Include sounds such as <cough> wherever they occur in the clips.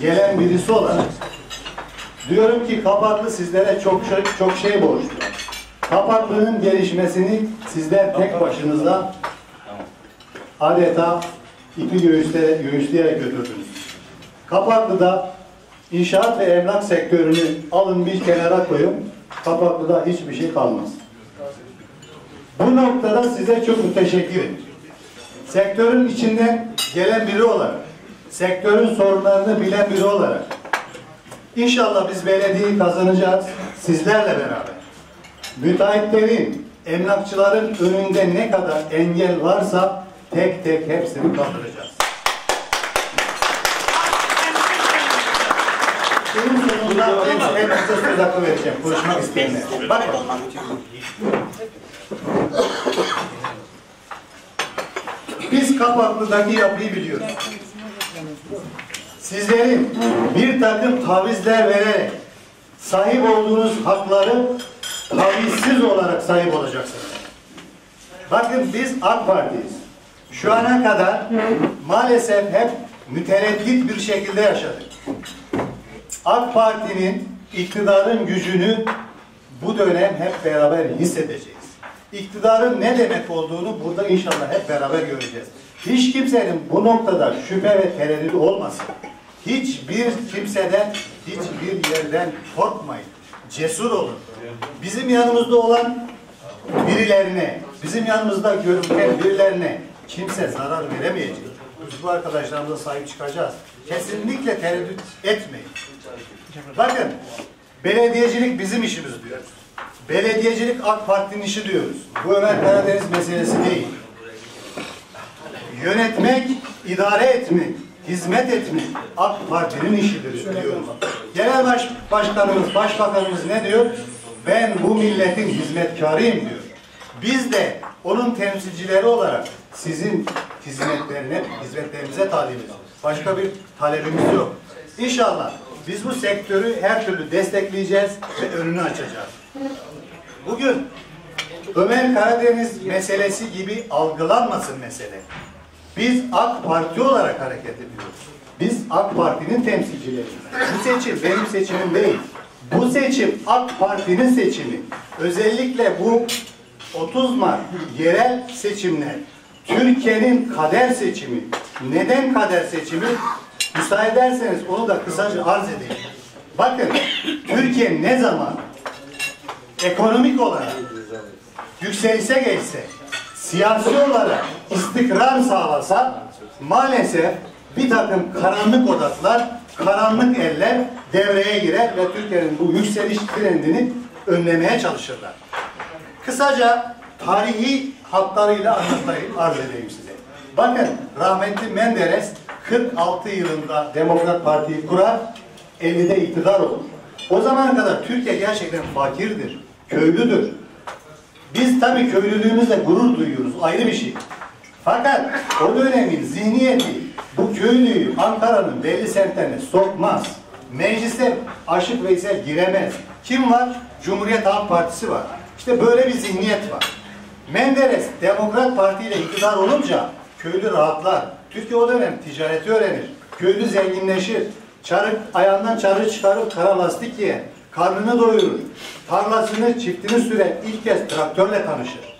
gelen birisi olarak diyorum ki Kapaklı sizlere çok şey, çok şey borçlu. Kapaklı'nın gelişmesini sizler tek başınıza adeta ipi göğüste, göğüsleyerek götürdünüz. Kapaklı'da inşaat ve emlak sektörünü alın bir kenara koyun, Kapaklı'da hiçbir şey kalmaz. Bu noktada size çok müteşekkirim. Sektörün içinden gelen biri olarak, sektörün sorunlarını bilen biri olarak, inşallah biz belediyeyi kazanacağız sizlerle beraber. Müteahhitlerin, emlakçıların önünde ne kadar engel varsa tek tek hepsini kaldıracağız. Benim sonunda en, en kısa söz hakkı vereceğim. Konuşmak isteyenler. Bakın. Biz Kapaklı'daki yapıyı biliyoruz. Sizlerin bir takım tavizler vererek sahip olduğunuz hakları tavizsiz olarak sahip olacaksınız. Bakın biz AK Parti'yiz. Şu ana kadar maalesef hep mütereddit bir şekilde yaşadık. AK Parti'nin iktidarın gücünü bu dönem hep beraber hissedeceğiz. İktidarın ne demek olduğunu burada inşallah hep beraber göreceğiz. Hiç kimsenin bu noktada şüphe ve tereddüt olmasın. Hiçbir kimseden, hiçbir yerden korkmayın. Cesur olun. Bizim yanımızda olan birilerine, bizim yanımızda görünen birilerine kimse zarar veremeyecek. Biz bu arkadaşlarımıza sahip çıkacağız. Kesinlikle tereddüt etmeyin. Bakın, belediyecilik bizim işimiz diyoruz. Belediyecilik AK Parti'nin işi diyoruz. Bu Ömer Karadeniz meselesi değil. Yönetmek, idare etmek, hizmet etmek AK Parti'nin işidir diyoruz. Genel baş, başkanımız, başbakanımız ne diyor? Ben bu milletin hizmetkarıyım diyor. Biz de onun temsilcileri olarak sizin hizmetlerine, hizmetlerinize talibiz. Başka bir talebimiz yok. İnşallah biz bu sektörü her türlü destekleyeceğiz ve önünü açacağız. Bugün Ömer Karadeniz meselesi gibi algılanmasın mesele. Biz AK Parti olarak hareket ediyoruz. Biz AK Parti'nin temsilcileriyiz. Bu seçim benim seçimim değil. Bu seçim AK Parti'nin seçimi. Özellikle bu 30 Mart yerel seçimler Türkiye'nin kader seçimi. Neden kader seçimi? Müsaade ederseniz onu da kısaca arz edeyim. Bakın Türkiye ne zaman ekonomik olarak yükselişe geçse, siyasi olarak istikrar sağlasa maalesef bir takım karanlık odaklar, karanlık eller devreye girer ve Türkiye'nin bu yükseliş trendini önlemeye çalışırlar. Kısaca tarihi hatlarıyla anlatayım, arz edeyim size. Bakın rahmetli Menderes 46 yılında Demokrat Parti'yi kurar, 50'de iktidar olur. O zamana kadar Türkiye gerçekten fakirdir, köylüdür. Biz tabii köylülüğümüzle gurur duyuyoruz, ayrı bir şey. Fakat o dönemin zihniyeti bu köylüyü Ankara'nın belli semtlerine sokmaz. Meclise Aşık Veysel giremez. Kim var? Cumhuriyet Halk Partisi var. İşte böyle bir zihniyet var. Menderes Demokrat Parti ile iktidar olunca köylü rahatlar. Türkiye o dönem ticareti öğrenir. Köylü zenginleşir. Çarık, ayağından çarığı çıkarıp kara lastik yer. Karnını doyurur. Tarlasını, çiftini süren ilk kez traktörle tanışır.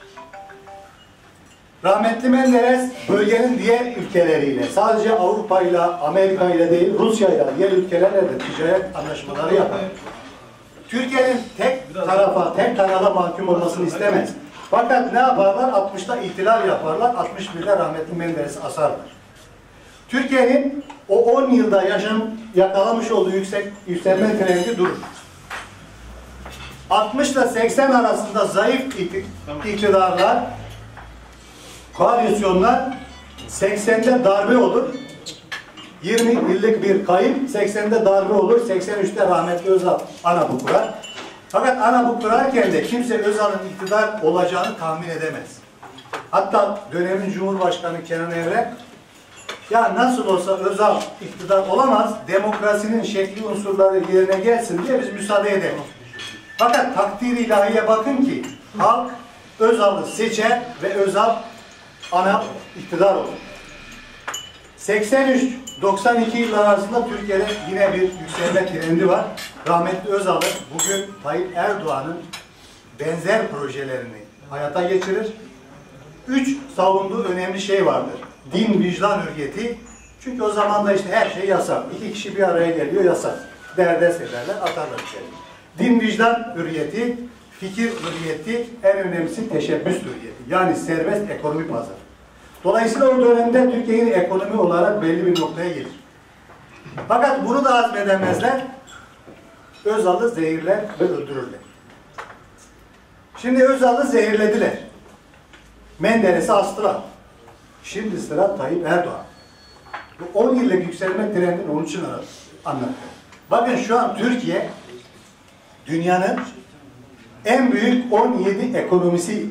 Rahmetli Menderes bölgenin diğer ülkeleriyle sadece Avrupa ile Amerika ile değil Rusya ile diğer ülkelerle de ticaret anlaşmaları yapar. Türkiye'nin tek tarafa, tek kanala mahkum olmasını istemez. Fakat ne yaparlar? 60'ta ihtilal yaparlar. 61'de rahmetli Menderes'i asarlar. Türkiye'nin o 10 yılda yaşam yakalamış olduğu yüksek yükselme trendi durur. 60 ile 80 arasında zayıf iktidarlar, koalisyonlar 80'de darbe olur. 20 yıllık bir kayıp, 80'de darbe olur, 83'te rahmetli Özal ANAB'ı kurar. Fakat ANAB'ı kurarken de kimse Özal'ın iktidar olacağını tahmin edemez. Hatta dönemin Cumhurbaşkanı Kenan Evren ya nasıl olsa Özal iktidar olamaz, demokrasinin şekli unsurları yerine gelsin diye biz müsaade edelim. Fakat takdir ilahiye bakın ki halk Özal'ı seçer ve Özal ana iktidar olur. 83-92 yıllar arasında Türkiye'de yine bir yükselme trendi var. Rahmetli Özal'ın bugün Tayyip Erdoğan'ın benzer projelerini hayata geçirir. Üç savunduğu önemli şey vardır. Din, vicdan, hürriyeti. Çünkü o zaman da işte her şey yasak. İki kişi bir araya geliyor yasak. Derdest ederler, atarlar içeri. Din, vicdan, hürriyeti, fikir hürriyeti, en önemlisi teşebbüs hürriyeti. Yani serbest ekonomi pazarı. Dolayısıyla o dönemde Türkiye'nin ekonomi olarak belli bir noktaya gelir. Fakat bunu da azmedemezler. Özal'ı zehirler ve öldürürler. Şimdi Özal'ı zehirlediler. Menderes'i astılar. Şimdi sıra Tayyip Erdoğan. Bu 10 yıllık yükselme trendini onun için anlattım. Bakın şu an Türkiye dünyanın en büyük 17 ekonomisi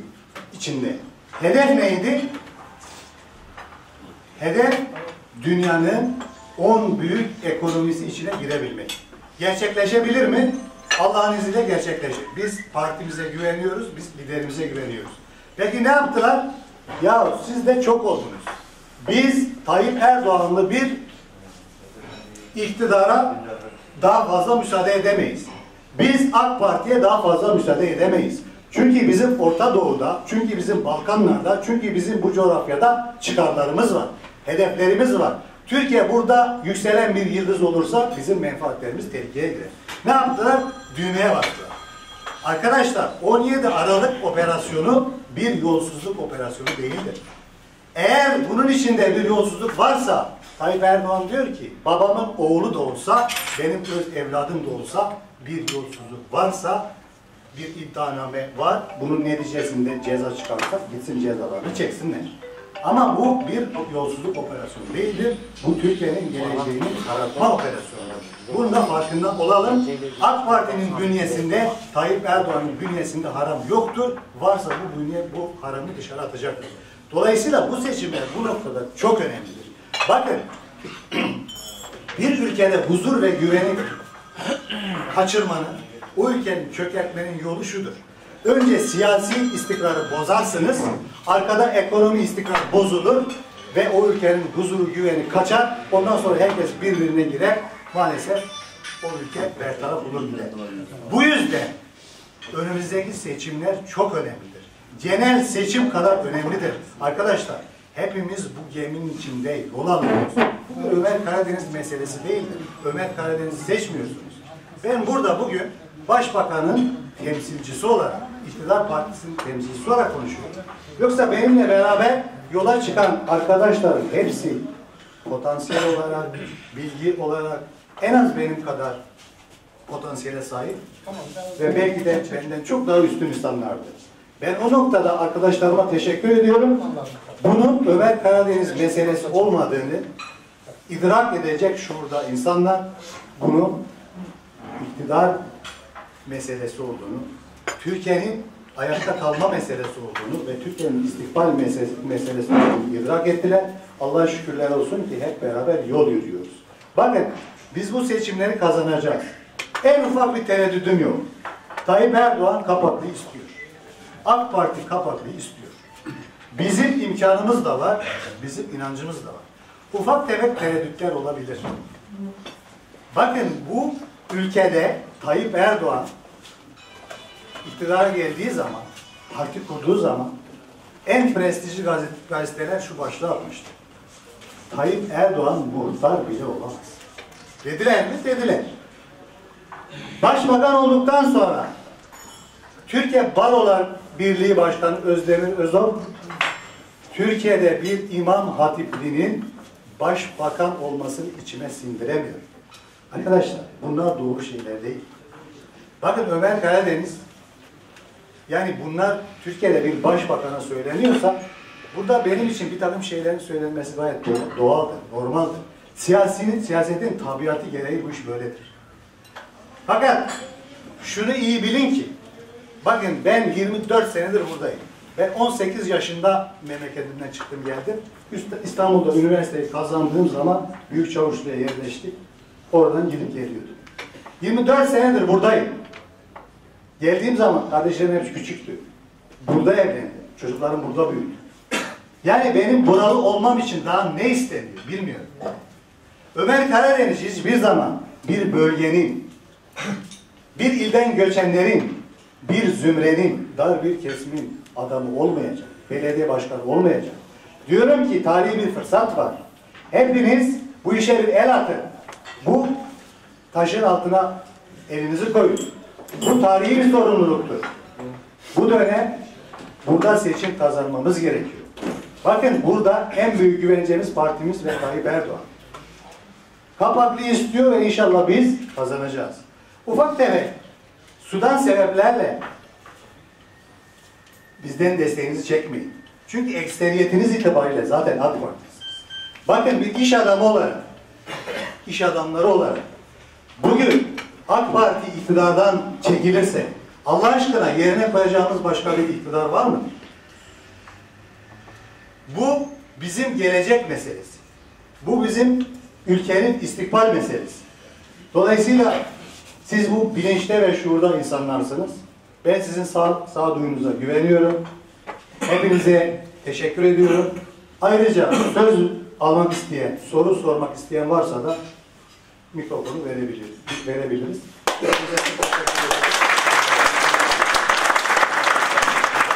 içinde. Hedef neydi? Hedef dünyanın 10 büyük ekonomisi içine girebilmek. Gerçekleşebilir mi? Allah'ın izniyle gerçekleşir. Biz partimize güveniyoruz, biz liderimize güveniyoruz. Peki ne yaptılar? Ya siz de çok oldunuz. Biz Tayyip Erdoğan'lı bir iktidara daha fazla müsaade edemeyiz. Biz AK Parti'ye daha fazla müsaade edemeyiz. Çünkü bizim Orta Doğu'da, çünkü bizim Balkanlar'da, çünkü bizim bu coğrafyada çıkarlarımız var. Hedeflerimiz var. Türkiye burada yükselen bir yıldız olursa bizim menfaatlerimiz tehlikeye girer. Ne yaptılar? Düğmeye bastılar. Arkadaşlar 17 Aralık operasyonu bir yolsuzluk operasyonu değildir. Eğer bunun içinde bir yolsuzluk varsa Tayyip Erdoğan diyor ki babamın oğlu da olsa benim öz evladım da olsa bir yolsuzluk varsa bir iddianame var. Bunun neticesinde ceza çıkarsak gitsin cezalarını çeksinler. Ama bu bir yolsuzluk operasyonu değildir. Bu Türkiye'nin geleceğini karartma operasyonudur. Bunun da farkında olalım. AK Parti'nin bünyesinde, Tayyip Erdoğan'ın bünyesinde haram yoktur. Varsa bu bünye bu haramı dışarı atacaktır. Dolayısıyla bu seçimler bu noktada çok önemlidir. Bakın, <clears throat> bir ülkede huzur ve güveni kaçırmanın, o ülkenin çökertmenin yolu şudur. Önce siyasi istikrarı bozarsınız, arkada ekonomi istikrar bozulur ve o ülkenin huzuru, güveni kaçar. Ondan sonra herkes birbirine girer. Maalesef o ülke bertaraf olur bile. Bu yüzden önümüzdeki seçimler çok önemlidir. Genel seçim kadar önemlidir. Arkadaşlar hepimiz bu geminin içinde yol alıyoruz. Bu Ömer Karadeniz meselesi değildir. Ömer Karadeniz'i seçmiyorsunuz. Ben burada bugün Başbakanın temsilcisi olarak, iktidar partisinin temsilcisi olarak konuşuyorum. Yoksa benimle beraber yola çıkan arkadaşların hepsi potansiyel olarak, bilgi olarak en az benim kadar potansiyele sahip ve belki de benden çok daha üstün insanlardı. Ben o noktada arkadaşlarıma teşekkür ediyorum. Bunun Ömer Karadeniz meselesi olmadığını idrak edecek şurada insanlar bunu iktidar meselesi olduğunu, Türkiye'nin ayakta kalma meselesi olduğunu ve Türkiye'nin istikbal meselesi, meselesi olduğunu idrak ettiler. Allah'a şükürler olsun ki hep beraber yol yürüyoruz. Bakın biz bu seçimleri kazanacağız. En ufak bir tereddüdüm yok. Tayyip Erdoğan kapaklı istiyor. AK Parti kapaklı istiyor. Bizim imkanımız da var, bizim inancımız da var. Ufak tefek tereddütler olabilir. Bakın bu ülkede Tayyip Erdoğan iktidara geldiği zaman, parti kurduğu zaman en prestijli gazete, gazeteler şu başlığı atmıştı. Tayyip Erdoğan muhtar bile olamaz. Dediler mi? Dediler. Başbakan olduktan sonra Türkiye Barolar Birliği Başkanı Özdemir Özal Türkiye'de bir imam hatipliğinin başbakan olmasını içime sindiremiyor. Arkadaşlar bunlar doğru şeyler değil. Bakın Ömer Karadeniz yani bunlar Türkiye'de bir başbakana söyleniyorsa burada benim için bir takım şeylerin söylenmesi gayet doğaldır, normaldir. Siyasinin, siyasetin tabiatı gereği bu iş böyledir. Fakat şunu iyi bilin ki bakın ben 24 senedir buradayım. Ben 18 yaşında memleketimden çıktım geldim. İstanbul'da üniversiteyi kazandığım zaman Büyük Çavuşlu'ya yerleştik. Oradan gidip geliyordum. 24 senedir buradayım. Geldiğim zaman kardeşlerim hepsi küçüktü. Burada evlendim. Çocuklarım burada büyüdü. Yani benim buralı olmam için daha ne isteniyor bilmiyorum. Ömer Karadeniz hiçbir zaman bir bölgenin, bir ilden göçenlerin, bir zümrenin, dar bir kesimin adamı olmayacak. Belediye başkanı olmayacak. Diyorum ki tarihi bir fırsat var. Hepiniz bu işe bir el atın. Bu taşın altına elinizi koyun. Bu tarihi bir sorumluluktur. Bu dönem burada seçim kazanmamız gerekiyor. Bakın burada en büyük güvencemiz partimiz ve Tayyip Erdoğan. Kapaklı istiyor ve inşallah biz kazanacağız. Ufak tefek sudan sebeplerle bizden desteğinizi çekmeyin. Çünkü ekseriyetiniz itibariyle zaten AK. Bakın bir iş adamı olarak, iş adamları olarak bugün AK Parti iktidardan çekilirse Allah aşkına yerine koyacağımız başka bir iktidar var mı? Bu bizim gelecek meselesi. Bu bizim ülkenin istikbal meselesi. Dolayısıyla siz bu bilinçte ve şuurda insanlarsınız. Ben sizin sağ, sağduyunuza güveniyorum. Hepinize teşekkür ediyorum. Ayrıca söz almak isteyen, soru sormak isteyen varsa da mikrofonu verebiliriz. verebiliriz.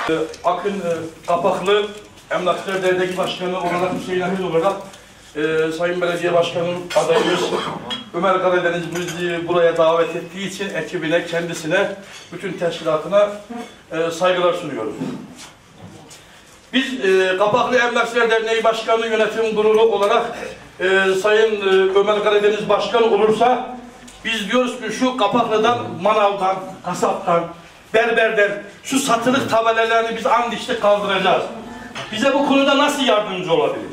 Ee, Akın e, Kapaklı Emlakçılar Derneği Başkanı olarak Hüseyin Ahmet olarak e, Sayın Belediye Başkanım adayımız Ömer Karadeniz buraya davet ettiği için ekibine, kendisine, bütün teşkilatına e, saygılar sunuyorum. Biz e, Kapaklı Emlakçılar Derneği Başkanı Yönetim Kurulu olarak e, Sayın e, Ömer Karadeniz Başkan olursa biz diyoruz ki şu Kapaklı'dan, manavdan, kasaptan, berberden şu satılık tabelalarını biz and içte kaldıracağız. Bize bu konuda nasıl yardımcı olabilir?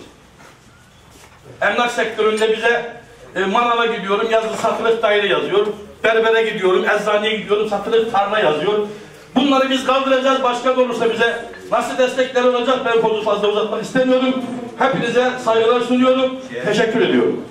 Emlak sektöründe bize e, manava gidiyorum yazılı satılık daire yazıyor. Berbere gidiyorum, eczaneye gidiyorum satılık tarla yazıyor. Bunları biz kaldıracağız. Başkan olursa bize nasıl destekler olacak ben konuyu fazla uzatmak istemiyorum. Hepinize saygılar sunuyorum. Teşekkür ediyorum.